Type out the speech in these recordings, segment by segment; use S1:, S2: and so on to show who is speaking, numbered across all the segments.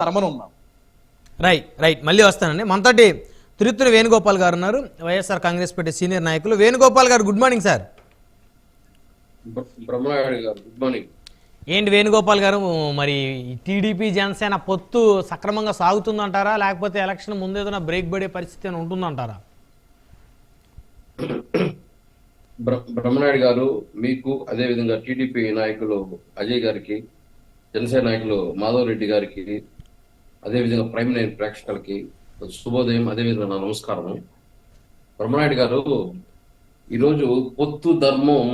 S1: తరమని ఉన్నాం.
S2: Right right మళ్ళీ వస్తానండి. మనతోటి తిరుత్తూరి వేణుగోపాల్ గారు ఉన్నారు. వైఎస్ఆర్ కాంగ్రెస్ పార్టీ సీనియర్ నాయకులు. వేణుగోపాల్ గారు గుడ్ మార్నింగ్ సార్
S3: బ్ర- బ్రహ్మనాయుడు గారు గుడ్ మార్నింగ్
S2: ఏంటి వేణుగోపాల్ గారు? మరి టీడీపీ జనసేన పొత్తు సక్రమంగా సాగుతుందంటారా? లేకపోతే ఎలక్షన్ ముందు ఏదైనా బ్రేక్ పడే పరిస్థితి ఉంటుందంటారా?
S3: బ్ర- బ్రహ్మనాయుడు గారు మీకు అదే విధంగా టీడీపీ నాయకులు అజయ్ గారికి జనసేన నాయకులు మాధవ్ రెడ్డి గారికి అదే విధంగా ప్రైమ్ నైన్ ప్రేక్షకులకి శుభోదయం అదే విధంగా నా నమస్కారం బ్రహ్మనాయుడు గారు ఈరోజు పొత్తు ధర్మం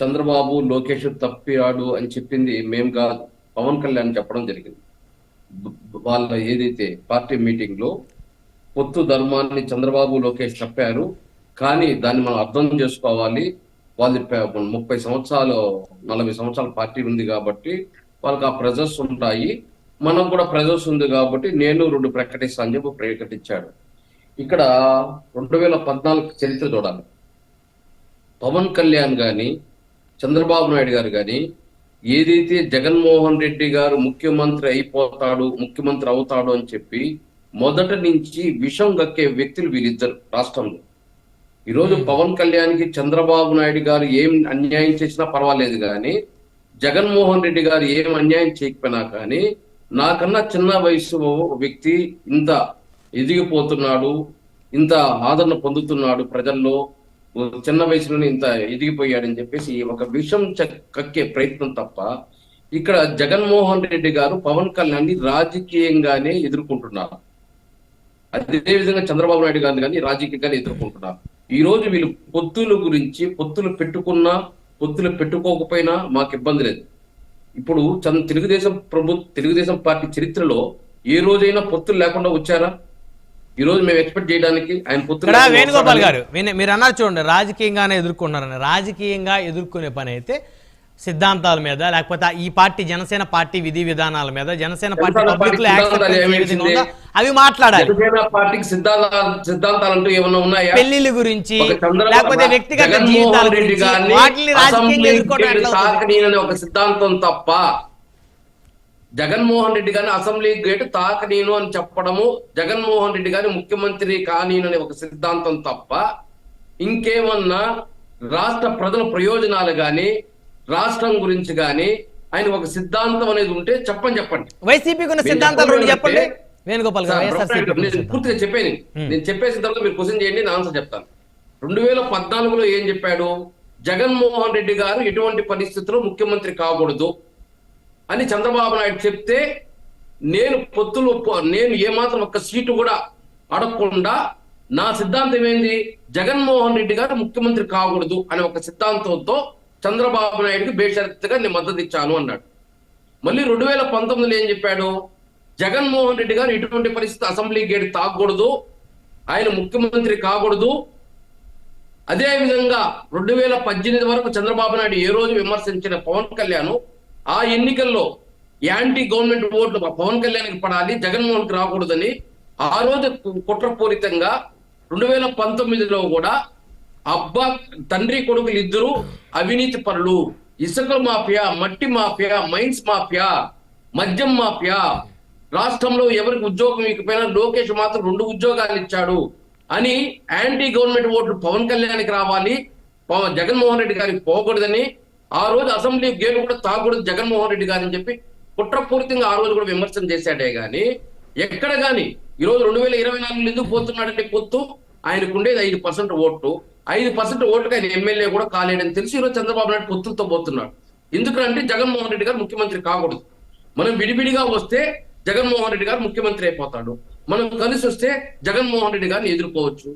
S3: చంద్రబాబు లోకేష్ తప్పిరాడు అని చెప్పింది మేము కాదు పవన్ కళ్యాణ్ చెప్పడం జరిగింది. వాళ్ళ ఏదైతే పార్టీ మీటింగ్లో పొత్తు ధర్మాన్ని చంద్రబాబు లోకేష్ చెప్పారు కానీ దాన్ని మనం అర్థం చేసుకోవాలి. వాళ్ళు ముప్పై సంవత్సరాలు నలభై సంవత్సరాల పార్టీ ఉంది కాబట్టి వాళ్ళకి ఆ ప్రెజర్స్ ఉంటాయి. మనకు కూడా ప్రెజర్స్ ఉంది కాబట్టి నేను రెండు ప్రకటిస్తాను అని చెప్పి ప్రకటించాడు. ఇక్కడ రెండు వేల పద్నాలుగు చరిత్ర చూడాలి. పవన్ కళ్యాణ్ గాని చంద్రబాబు నాయుడు గారు గాని ఏదైతే జగన్మోహన్ రెడ్డి గారు ముఖ్యమంత్రి అయిపోతాడు ముఖ్యమంత్రి అవుతాడు అని చెప్పి మొదట నుంచి విషం గక్కే వ్యక్తులు వీళ్ళిద్దరు రాష్ట్రంలో. ఈరోజు పవన్ కళ్యాణ్కి చంద్రబాబు నాయుడు గారు ఏం అన్యాయం చేసినా పర్వాలేదు కానీ జగన్మోహన్ రెడ్డి గారు ఏం అన్యాయం చేయకపోయినా కానీ నాకన్నా చిన్న వయసు వ్యక్తి ఇంత ఎదిగిపోతున్నాడు ఇంత ఆదరణ పొందుతున్నాడు ప్రజల్లో. చిన్న వయసులోనే ఇంత ఎదిగిపోయాడని చెప్పేసి ఒక విషం కక్కే ప్రయత్నం తప్ప ఇక్కడ జగన్మోహన్ రెడ్డి గారు పవన్ కళ్యాణ్ని రాజకీయంగానే ఎదుర్కొంటున్నారు. అదేవిధంగా చంద్రబాబు నాయుడు గారిని కానీ రాజకీయంగానే ఎదుర్కొంటున్నారు. ఈ రోజు వీళ్ళు పొత్తుల గురించి పొత్తులు పెట్టుకున్నా పొత్తులు పెట్టుకోకపోయినా మాకు ఇబ్బంది లేదు. ఇప్పుడు చంద్ర తెలుగుదేశం ప్రభు తెలుగుదేశం పార్టీ చరిత్రలో ఏ రోజైనా పొత్తులు లేకుండా వచ్చారా? ఈ రోజు మేము ఎక్స్పెక్ట్ చేయడానికి ఆయన లేకుండా
S2: వేణుగోపాల్ గారు మీరు అన్నారు చూడండి రాజకీయంగానే ఎదుర్కొన్నారని. రాజకీయంగా ఎదుర్కొనే పని అయితే సిద్ధాంతాల మీద లేకపోతే ఈ పార్టీ జనసేన పార్టీ విధి విధానాల మీద జనసేన పార్టీ పబ్లిక్ అవి మాట్లాడాలి. పెళ్ళిళ్ళ గురించి లేకపోతే వ్యక్తిగత జీవితాల గురించి
S3: ఒక సిద్ధాంతం తప్ప జగన్మోహన్ రెడ్డి గారిని అసెంబ్లీ గేట్ తాకనీను అని చెప్పడము జగన్మోహన్ రెడ్డి గారిని ముఖ్యమంత్రి కానీనని ఒక సిద్ధాంతం తప్ప ఇంకేమన్నా రాష్ట్ర ప్రజల ప్రయోజనాలు గాని రాష్ట్రం గురించి గాని ఆయన ఒక సిద్ధాంతం అనేది ఉంటే చెప్పని చెప్పండి.
S2: వైసీపీకి ఉన్న సిద్ధాంతాలు రెండు వేణుగోపాల్.
S3: నేను
S2: సిద్ధాంతం.
S3: పూర్తిగా చెప్పాను. నేను చెప్పేసిన తర్వాత మీరు క్వశ్చన్ చేయండి నేను ఆన్సర్ చెప్తాను. రెండు వేల పద్నాలుగులో ఏం చెప్పాడు? జగన్మోహన్ రెడ్డి గారు ఎటువంటి పరిస్థితుల్లో ముఖ్యమంత్రి కాకూడదు అని చంద్రబాబు నాయుడు చెప్తే నేను పొత్తులు నేను ఏమాత్రం ఒక్క సీటు కూడా అడగకుండా నా సిద్ధాంతం ఏంది? జగన్మోహన్ రెడ్డి గారు ముఖ్యమంత్రి కాకూడదు అనే ఒక సిద్ధాంతంతో చంద్రబాబు నాయుడుకి బేషరత్తుగా నేను మద్దతు ఇచ్చాను అన్నాడు. మళ్ళీ రెండు వేల పంతొమ్మిదిలో ఏం చెప్పాడు? జగన్మోహన్ రెడ్డి గారు ఇటువంటి పరిస్థితి అసెంబ్లీ గేట్ తాకూడదు ఆయన ముఖ్యమంత్రి కాకూడదు. అదే విధంగా రెండు వేల పద్దెనిమిది వరకు చంద్రబాబు నాయుడు ఏ రోజు విమర్శించిన పవన్ కళ్యాణ్ ఆ ఎన్నికల్లో యాంటీ గవర్నమెంట్ ఓట్లు పవన్ కళ్యాణ్కి పడాలి జగన్మోహన్కి రాకూడదని ఆ రోజు కుట్రపూరితంగా రెండు వేల పంతొమ్మిదిలో కూడా అబ్బా తండ్రి కొడుకులు ఇద్దరు అవినీతి పరులు. ఇసుక మాఫియా మట్టి మాఫియా మైన్స్ మాఫియా మద్యం మాఫియా. రాష్ట్రంలో ఎవరికి ఉద్యోగం ఇకపోయినా లోకేష్ మాత్రం రెండు ఉద్యోగాలు ఇచ్చాడు అని యాంటీ గవర్నమెంట్ ఓట్లు పవన్ కళ్యాణ్కి రావాలి పవన్ జగన్మోహన్ రెడ్డి గారికి పోకూడదని ఆ రోజు అసెంబ్లీ గేట్ కూడా తాగకూడదు జగన్మోహన్ రెడ్డి గారని చెప్పి కుట్రపూరితంగా ఆ రోజు కూడా విమర్శన చేశాడే గాని ఎక్కడ గాని ఈ రోజు రెండు వేల ఇరవై నాలుగులో ఎందుకు పోతున్నాడంటే పొత్తు ఆయనకు ఉండేది ఐదు పర్సెంట్ ఓటు ఐదు పర్సెంట్ ఓట్లుగా ఆయన ఎమ్మెల్యే కూడా కాలేడని తెలిసి. ఈరోజు చంద్రబాబు నాయుడు పొత్తులతో పోతున్నాడు. ఎందుకంటే జగన్మోహన్ రెడ్డి గారు ముఖ్యమంత్రి కాకూడదు. మనం విడివిడిగా వస్తే జగన్మోహన్ రెడ్డి గారు ముఖ్యమంత్రి అయిపోతాడు. మనం కలిసి వస్తే జగన్మోహన్ రెడ్డి గారిని ఎదుర్కోవచ్చు.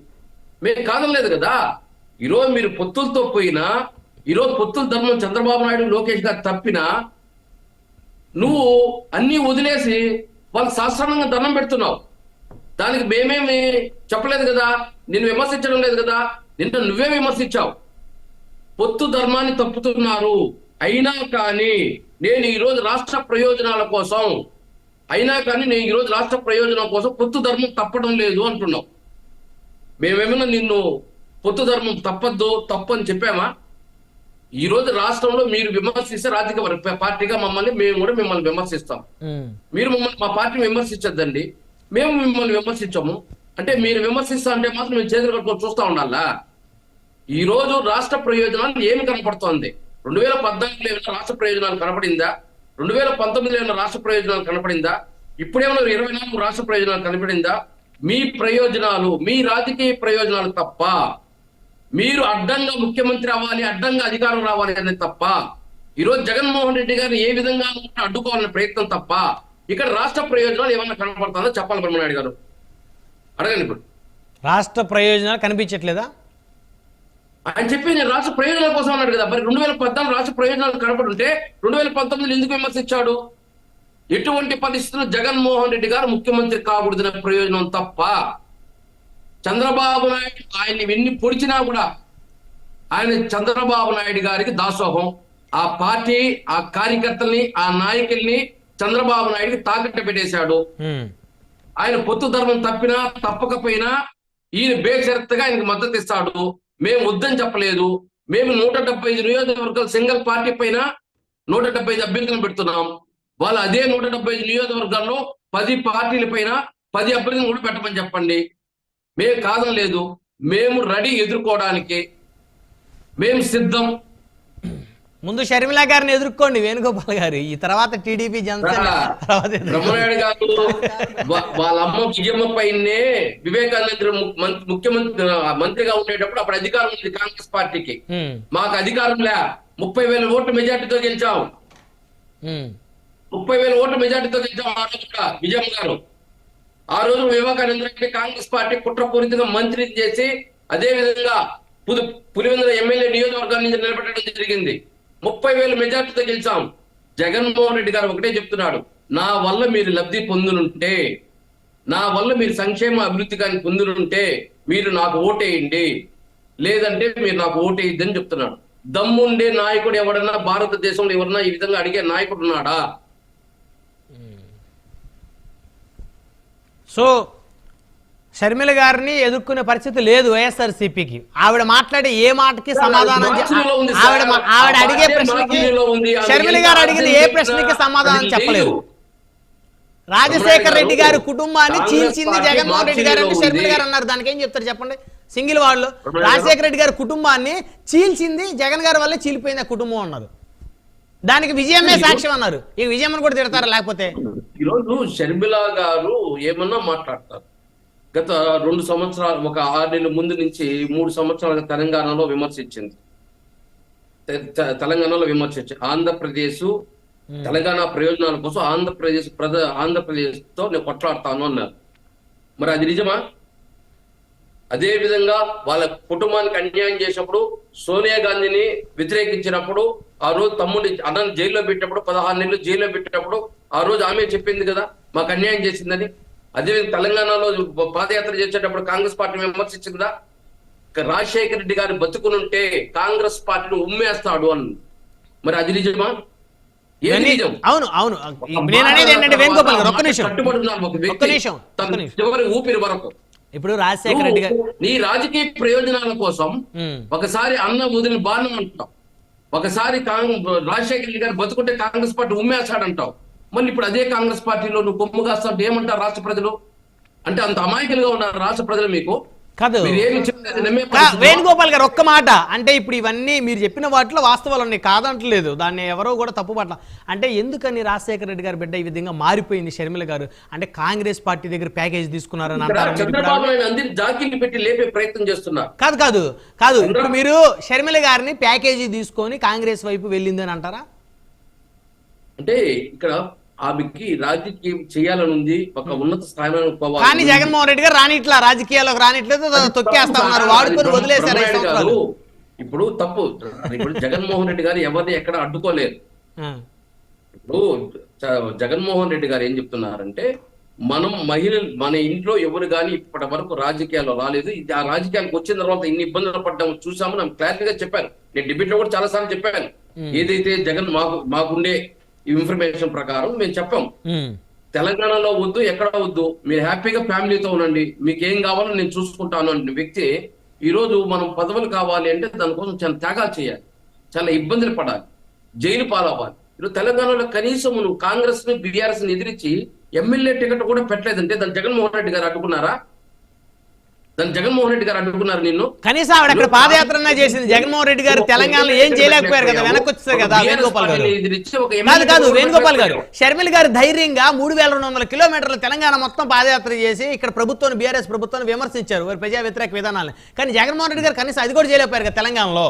S3: మేము కాదనలేదు కదా? ఈరోజు మీరు పొత్తులతో పోయినా ఈరోజు పొత్తుల ధర్మం చంద్రబాబు నాయుడు లోకేష్ గారు తప్పినా నువ్వు అన్ని వదిలేసి వాళ్ళు శాస్త్రాంగంగా దండం పెడుతున్నావు. దానికి మేమేమి చెప్పలేదు కదా? నేను విమర్శించడం లేదు కదా? నిన్న నువ్వే విమర్శించావు. పొత్తు ధర్మాన్ని తప్పుతున్నారు. అయినా కానీ నేను ఈ రోజు రాష్ట్ర ప్రయోజనాల కోసం అయినా కానీ నేను ఈ రోజు రాష్ట్ర ప్రయోజనం కోసం పొత్తు ధర్మం తప్పడం లేదు అంటున్నావు. మేమేమైనా నిన్ను పొత్తు ధర్మం తప్పద్దు తప్పు అని చెప్పామా? ఈ రోజు రాష్ట్రంలో మీరు విమర్శిస్తే రాజకీయ పార్టీగా మమ్మల్ని మేము కూడా మిమ్మల్ని విమర్శిస్తాం. మీరు మమ్మల్ని మా పార్టీని విమర్శించొద్దండి. మేము మిమ్మల్ని విమర్శించము. అంటే మీరు విమర్శిస్తా అంటే మాత్రం మేము చేతులు కట్టుకొని చూస్తూ ఉండాలా? ఈరోజు రాష్ట్ర ప్రయోజనాలు ఏమి కనపడుతోంది? రెండు వేల పద్నాలుగులో ఏమైనా రాష్ట్ర ప్రయోజనాలు కనపడిందా? రెండు వేల పంతొమ్మిదిలో ఏమైనా రాష్ట్ర ప్రయోజనాలు కనపడిందా? ఇప్పుడేమైనా ఇరవై నాలుగు రాష్ట్ర ప్రయోజనాలు కనపడిందా? మీ ప్రయోజనాలు మీ రాజకీయ ప్రయోజనాలు తప్ప. మీరు అడ్డంగా ముఖ్యమంత్రి అవ్వాలి అడ్డంగా అధికారం రావాలి అనేది తప్ప. ఈరోజు జగన్మోహన్ రెడ్డి గారు ఏ విధంగా అడ్డుకోవాలనే ప్రయత్నం తప్ప. ఇక్కడ రాష్ట్ర ప్రయోజనాలు ఏమన్నా కనపడుతుందో? చెప్పాలి బ్రహ్మనాయుడు గారు. అడగండి ఇప్పుడు.
S2: రాష్ట్ర ప్రయోజనాలు కనిపించట్లేదా?
S3: ఆయన చెప్పి నేను రాష్ట్ర ప్రయోజనాల కోసం అన్నాడు కదా. మరి రెండు వేల పద్నాలుగు రాష్ట్ర ప్రయోజనాలు కనపడుంటే రెండు వేల పంతొమ్మిదిలో ఎందుకు విమర్శించాడు? ఎటువంటి పరిస్థితుల్లో జగన్మోహన్ రెడ్డి గారు ముఖ్యమంత్రి కాకూడదనే ప్రయోజనం తప్ప చంద్రబాబు నాయుడు ఆయన్ని ఎన్ని పొడిచినా కూడా ఆయన చంద్రబాబు నాయుడు గారికి దాసోహం. ఆ పార్టీ ఆ కార్యకర్తల్ని ఆ నాయకుల్ని చంద్రబాబు నాయుడికి తాకట్టు పెట్టేశాడు. ఆయన పొత్తు ధర్మం తప్పినా తప్పకపోయినా ఈయన బేషరత్తుగా ఆయనకు మద్దతు ఇస్తాడు. మేము వద్దని చెప్పలేదు. మేము నూట డెబ్బై ఐదు నియోజకవర్గాలు సింగిల్ పార్టీ పైన నూట డెబ్బై ఐదు అభ్యర్థులను పెడుతున్నాం. వాళ్ళు అదే నూట డెబ్బై ఐదు నియోజకవర్గాల్లో పది పార్టీల పైన పది అభ్యర్థులను కూడా పెట్టమని చెప్పండి. మేము కాదం లేదు మేము రెడీ ఎదుర్కోవడానికి. మేము సిద్ధం.
S2: ముందు షర్మిల గారిని ఎదుర్కోండి వేణుగోపాల్ గారు ఈ తర్వాత టీడీపీ జనసేన. తర్వాత
S3: వాళ్ళ అమ్మ విజయమ్మ పైనే వివేకానంద ముఖ్యమంత్రి మంత్రిగా ఉండేటప్పుడు అప్పుడు అధికారం ఉంది కాంగ్రెస్ పార్టీకి. మాకు అధికారం లే ముప్పై వేల ఓట్ల మెజార్టీతో గెలిచాం. ముప్పై వేల ఓట్ల మెజార్టీతో గెలిచాం ఆ రోజు కూడా విజయమ్మ గారు ఆ రోజు వివేకానంద రెడ్డి కాంగ్రెస్ పార్టీ కుట్రపూరితంగా మంత్రి చేసి అదే విధంగా పులివెందుల ఎమ్మెల్యే నియోజకవర్గం నుంచి నిలబెట్టడం జరిగింది ముప్పై వేల మెజార్టీతో గెలిచాం. జగన్మోహన్ రెడ్డి గారు ఒకటే చెప్తున్నాడు నా వల్ల మీరు లబ్ధి పొందునుంటే నా వల్ల మీరు సంక్షేమ అభివృద్ధి కానీ పొందునుంటే మీరు నాకు ఓటేయండి. లేదంటే మీరు నాకు ఓటేయద్దని చెప్తున్నాడు. దమ్ముండే నాయకుడు ఎవడన్నా భారతదేశంలో ఎవరన్నా ఈ విధంగా అడిగే నాయకుడు ఉన్నాడా?
S2: సో షర్మిల గారిని ఎదుర్కొనే పరిస్థితి లేదు వైఎస్ఆర్సీపీకి. ఆవిడ మాట్లాడే ఏ మాటకి సమాధానం. ఆవిడ ఆవిడ అడిగే ప్రశ్నకి షర్మిల
S3: ఏం
S2: గారు అడిగిన ఏ ప్రశ్నకి సమాధానం చెప్పలేదు.
S3: లేదు.
S2: రాజశేఖర్ రెడ్డి గారి కుటుంబాన్ని చీల్చింది జగన్మోహన్ రెడ్డి గారు అంటే షర్మిల. గారు అన్నారు. దానికి ఏం చెప్తారు చెప్పండి? సింగిల్ వాళ్ళు. రాజశేఖర రెడ్డి గారి కుటుంబాన్ని చీల్చింది జగన్ గారి వల్లే చీలిపోయింది ఆ కుటుంబం అన్నారు. దానికి విజయమే సాక్ష్యం అన్నారు. ఈ విజయమ్మని కూడా తిడతారా లేకపోతే?
S3: ఈరోజు షర్మిల గారు ఏమన్నా మాట్లాడతారు? గత రెండు సంవత్సరాలు ఒక ఆరు నెలల ముందు నుంచి మూడు సంవత్సరాలుగా తెలంగాణలో విమర్శించింది. తెలంగాణలో విమర్శించింది ఆంధ్రప్రదేశ్ తెలంగాణ ప్రయోజనాల కోసం ఆంధ్రప్రదేశ్ ప్రజ ఆంధ్రప్రదేశ్తో నేను కొట్లాడతాను అన్నారు. మరి అది నిజమా? అదే విధంగా వాళ్ళ కుటుంబానికి అన్యాయం చేసినప్పుడు సోనియా గాంధీని వ్యతిరేకించినప్పుడు ఆ రోజు తమ్ముడిని అన్నని జైల్లో పెట్టినప్పుడు పదహారు నెలలు జైల్లో పెట్టినప్పుడు ఆ రోజు ఆమె చెప్పింది కదా మాకు అన్యాయం చేసిందని. అదే తెలంగాణలో పాదయాత్ర చేసేటప్పుడు కాంగ్రెస్ పార్టీ విమర్శించిందా రాజశేఖర రెడ్డి గారు బతుకునుంటే కాంగ్రెస్ పార్టీని ఉమ్మేస్తాడు అని. మరి అది నిజమా?
S2: అవును అవును. నేను అనేది ఏంటంటే వేణుగోపాల్ గారు ఒక్క నిమిషం.
S3: కట్టుబడి ఉన్నాడు ఒక
S2: ఒక్క
S3: వ్యక్తి.
S2: నిమిషం,
S3: తన
S2: ఒక్క నిమిషం.
S3: చివరి ఊపిరి వరకు?
S2: ఇప్పుడు రాజశేఖర రెడ్డి గారు
S3: నీ రాజకీయ ప్రయోజనాల కోసం ఒకసారి అన్న వదిలిన బాణం అంటావు ఒకసారి రాజశేఖర రెడ్డి గారు బతుకుంటే కాంగ్రెస్ పార్టీ ఉమ్మేస్తాడంటావు. మళ్ళీ ఇప్పుడు అదే కాంగ్రెస్ పార్టీలో నువ్వు కొమ్ము కాస్తావు ఏమంటారు రాష్ట్ర ప్రజలు? అంటే అంత అమాయకులుగా ఉన్నారు రాష్ట్ర ప్రజలు మీకు.
S2: కాదు. వేణుగోపాల్ గారు ఒక్క మాట. అంటే ఇప్పుడు ఇవన్నీ మీరు చెప్పిన వాటిలో వాస్తవాలు ఉన్నాయి. కాదంటలేదు. దాన్ని ఎవరో కూడా తప్పు పట్ల అంటే ఎందుకని రాజశేఖర రెడ్డి గారి బిడ్డ ఈ విధంగా మారిపోయింది షర్మిల గారు? అంటే కాంగ్రెస్ పార్టీ దగ్గర ప్యాకేజ్ తీసుకున్నారని అంటారు కాదు కాదు. కాదు. ఇప్పుడు మీరు షర్మిల గారిని ప్యాకేజీ తీసుకొని కాంగ్రెస్ వైపు వెళ్ళిందని అంటారా?
S3: అంటే ఇక్కడ ఆమెకి రాజకీయం చేయాలని ఉంది ఒక ఉన్నత స్థాయిలో
S2: కానీ జగన్మోహన్ రెడ్డి గారు రానిట్లా రాజకీయాల్లోకి రానిట్లేదు తొక్కేస్తా ఉన్నారు వాడుకొని వదిలేశారు
S3: ఇప్పుడు తప్పు. ఇప్పుడు జగన్మోహన్ రెడ్డి గారు ఎవరిని ఎక్కడ అడ్డుకోలేరు. ఇప్పుడు జగన్మోహన్ రెడ్డి గారు ఏం చెప్తున్నారంటే మనం మహిళలు మన ఇంట్లో ఎవరు కానీ ఇప్పటి వరకు రాజకీయాల్లో రాలేదు. ఇది ఆ రాజకీయాలకు వచ్చిన తర్వాత ఇన్ని ఇబ్బందులు పడ్డాము చూసాము నేను క్లారిటీగా చెప్పాను నేను డిబేట్లో కూడా చాలా సార్లు చెప్పాను. ఏదైతే జగన్ మాకు మాకుండే ఇన్ఫర్మేషన్ ప్రకారం మేము చెప్పాం. తెలంగాణలో వద్దు ఎక్కడ వద్దు మీరు హ్యాపీగా ఫ్యామిలీతో ఉండండి మీకు ఏం కావాలో నేను చూసుకుంటాను అనే వ్యక్తి ఈ రోజు మనం పదవులు కావాలి అంటే దానికోసం చాలా త్యాగాలు చేయాలి. చాలా ఇబ్బందులు పడాలి. జైలు పాలవ్వాలి. ఇప్పుడు తెలంగాణలో కనీసం నువ్వు కాంగ్రెస్ని బీఆర్ఎస్ని ఎదిరించి ఎమ్మెల్యే టికెట్ కూడా పెట్టలేదంటే దాన్ని జగన్మోహన్ రెడ్డి గారు అడ్డుకున్నారా దాన్ని జగన్మోహన్ రెడ్డి గారు అడ్డుకున్నారు నిన్ను.
S2: కనీసం ఆవిడ అక్కడ పాదయాత్ర చేసింది. జగన్మోహన్ రెడ్డి గారు తెలంగాణలో ఏం చేయలేకపోయారు కదా వెనక్కి వచ్చారు కదా వేణుగోపాల్ గారు. కాదు కాదు వేణుగోపాల్ గారు. షర్మిల గారు ధైర్యంగా మూడు వేల రెండు వందల కిలోమీటర్ల తెలంగాణ మొత్తం పాదయాత్ర చేసి ఇక్కడ ప్రభుత్వాన్ని బీఆర్ఎస్ ప్రభుత్వాన్ని విమర్శించారు వారి ప్రజా వ్యతిరేక విధానాలను. కానీ జగన్మోహన్ రెడ్డి గారు కనీసం అది కూడా చేయలేకపోయారు కదా తెలంగాణలో.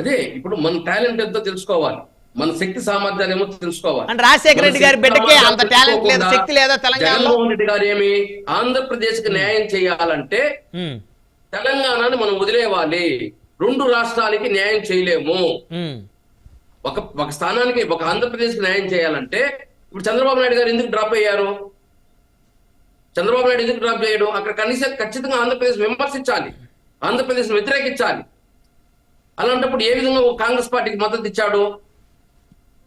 S3: అదే ఇప్పుడు మన టాలెంట్ ఎంతో తెలుసుకోవాలి. మన శక్తి సామర్థ్యాలు ఏమో తెలుసుకోవాలి.
S2: అంటే రాజశేఖర రెడ్డి గారి బిడ్డకి అంత టాలెంట్ లేదా శక్తి లేదా తెలంగాణలో.
S3: జగన్మోహన్ రెడ్డి గారు ఏమి ఆంధ్రప్రదేశ్కి న్యాయం చేయాలంటే తెలంగాణని మనం వదిలేవాలి. రెండు రాష్ట్రాలకి న్యాయం చేయలేము. ఒక ఒక స్థానానికి ఒక ఆంధ్రప్రదేశ్కి న్యాయం చేయాలంటే ఇప్పుడు చంద్రబాబు నాయుడు గారు ఎందుకు డ్రాప్ అయ్యారు? చంద్రబాబు నాయుడు ఎందుకు డ్రాప్ చేయడం? అక్కడ కనీసం ఖచ్చితంగా ఆంధ్రప్రదేశ్ విమర్శించాలి ఆంధ్రప్రదేశ్ వ్యతిరేకించాలి. అలాంటప్పుడు ఏ విధంగా కాంగ్రెస్ పార్టీకి మద్దతు ఇచ్చాడు?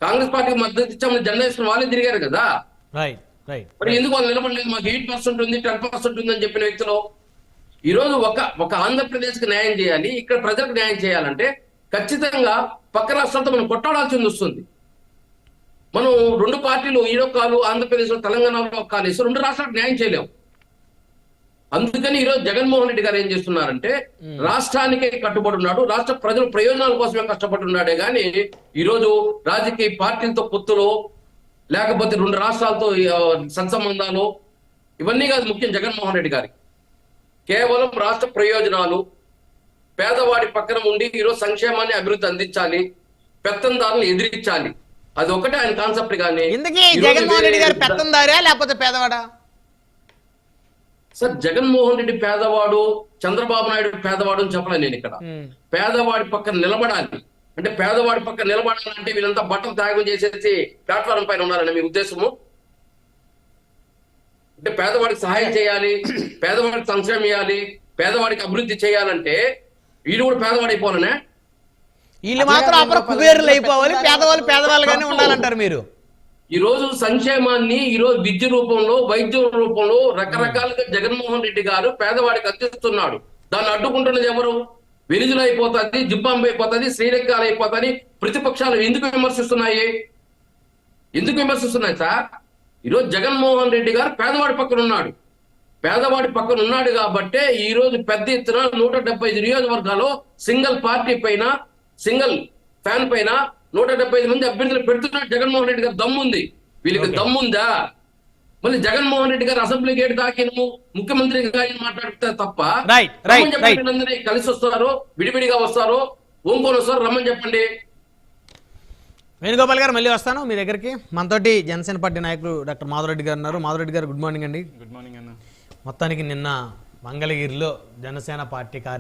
S3: కాంగ్రెస్ పార్టీకి మద్దతు ఇచ్చామని జెండా వేసుకుని వాళ్ళే తిరిగారు కదా? మరి ఎందుకు వాళ్ళు నిలబడలేదు? మాకు ఎయిట్ పర్సెంట్ ఉంది టెన్ పర్సెంట్ ఉంది అని చెప్పిన వ్యక్తులు ఈ రోజు ఒక ఒక ఆంధ్రప్రదేశ్కి న్యాయం చేయాలి ఇక్కడ ప్రజలకు న్యాయం చేయాలంటే ఖచ్చితంగా పక్క రాష్ట్రాలతో మనం కొట్టాడాల్సింది వస్తుంది. మనం రెండు పార్టీలు ఈడో కాలు ఆంధ్రప్రదేశ్లో తెలంగాణలో ఒక కాలు రెండు రాష్ట్రాలకు న్యాయం చేయలేం. అందుకని ఈరోజు జగన్మోహన్ రెడ్డి గారు ఏం చేస్తున్నారంటే రాష్ట్రానికే కట్టుబడి ఉన్నాడు రాష్ట్ర ప్రజల ప్రయోజనాల కోసమే కష్టపడి ఉన్నాడే గాని ఈరోజు రాజకీయ పార్టీలతో పొత్తులు లేకపోతే రెండు రాష్ట్రాలతో సత్సంబంధాలు ఇవన్నీ కాదు ముఖ్యం జగన్మోహన్ రెడ్డి గారికి కేవలం రాష్ట్ర ప్రయోజనాలు పేదవాడి పక్కన ఉండి ఈరోజు సంక్షేమాన్ని అభివృద్ధి అందించాలి పెత్తందారులను ఎదిరించాలి. అది ఒకటే ఆయన కాన్సెప్ట్ కానీ
S2: జగన్మోహన్ రెడ్డి గారు పెత్తందారా లేకపోతే పేదవాడా?
S3: సార్ జగన్మోహన్ రెడ్డి పేదవాడు చంద్రబాబు నాయుడు పేదవాడు అని చెప్పలేదు నేను ఇక్కడ. పేదవాడి పక్కన నిలబడాలి. అంటే పేదవాడి పక్కన నిలబడాలంటే వీళ్ళంతా బట్టలు త్యాగం చేసేసి ప్లాట్ఫారం పైన ఉన్నారని మీ ఉద్దేశము? అంటే పేదవాడికి సహాయం చేయాలి పేదవాడికి సంక్షేమం ఇవ్వాలి పేదవాడికి అభివృద్ధి చేయాలంటే వీళ్ళు కూడా పేదవాడు అయిపోవాలనే?
S2: వీళ్ళు మాత్రం అప్పుడు కుబేరులు అయిపోవాలి పేదవాళ్ళు పేదవాళ్ళుగానే ఉండాలంటారు మీరు.
S3: ఈ రోజు సంక్షేమాన్ని ఈరోజు విద్య రూపంలో వైద్యం రూపంలో రకరకాలుగా జగన్మోహన్ రెడ్డి గారు పేదవాడికి అందిస్తున్నాడు. దాన్ని అడ్డుకుంటున్నది ఎవరు? వెలుగులు అయిపోతుంది జింబాంబే అయిపోతుంది శ్రీలంకలు అయిపోతుంది ప్రతిపక్షాలు ఎందుకు విమర్శిస్తున్నాయి? ఎందుకు విమర్శిస్తున్నాయి సార్? ఈరోజు జగన్మోహన్ రెడ్డి గారు పేదవాడి పక్కన ఉన్నాడు. పేదవాడి పక్కన ఉన్నాడు కాబట్టే ఈ రోజు పెద్ద ఎత్తున నూట డెబ్బై ఐదు నియోజకవర్గాల్లో సింగిల్ పార్టీ పైన సింగిల్ ఫ్యాన్ పైన నూట డెబ్బై ఐదు మంది అభ్యర్థులు పెడుతున్నాడు జగన్మోహన్ రెడ్డి గారు. దమ్ముంది. వీళ్ళకి దమ్ముందా? మళ్ళీ జగన్మోహన్ రెడ్డి గారు అసెంబ్లీ గేట్ దాకిను ముఖ్యమంత్రి గారిని మాట్లాడుతారు తప్ప
S2: Right, right,
S3: రమ్మని చెప్పండి కలిసి వస్తారో విడివిడిగా వస్తారో ఓంకొని వస్తారో రమ్మని చెప్పండి.
S2: వేణుగోపాల్ గారు మళ్ళీ వస్తాను మీ దగ్గరికి. మనతోటి జనసేన పార్టీ నాయకులు డాక్టర్ మాధవరెడ్డి గారు ఉన్నారు. మాధవరెడ్డి గారు గుడ్ మార్నింగ్ అండి.
S1: గుడ్ మార్నింగ్ అన్న.
S2: మొత్తానికి నిన్న మంగళగిరిలో జనసేన పార్టీ